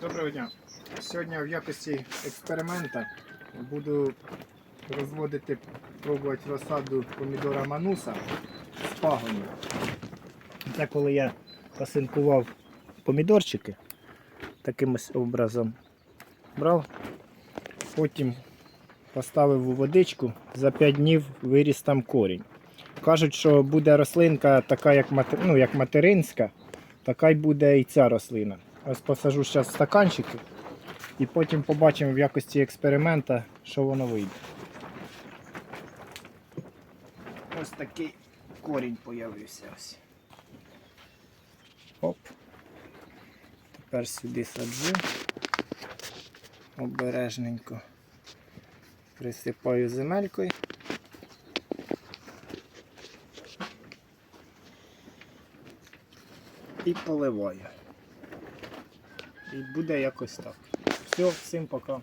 Доброго дня. Сьогодні в якості експеримента буду розводити, пробувати розсаду помідора мануса з пагонів. Це коли я посинкував помідорчики таким ось образом брав, потім поставив у водичку, за 5 днів виріс там корінь. Кажуть, що буде рослинка така, як, ну, як материнська, така й буде і ця рослина. Ось посажу зараз стаканчики і потім побачимо в якості експеримента, що воно вийде. Ось такий корінь появився ось. Оп. Тепер сюди саджу. Обережненько присипаю земелькою. І поливаю. І буде якось так. Все, всім пока.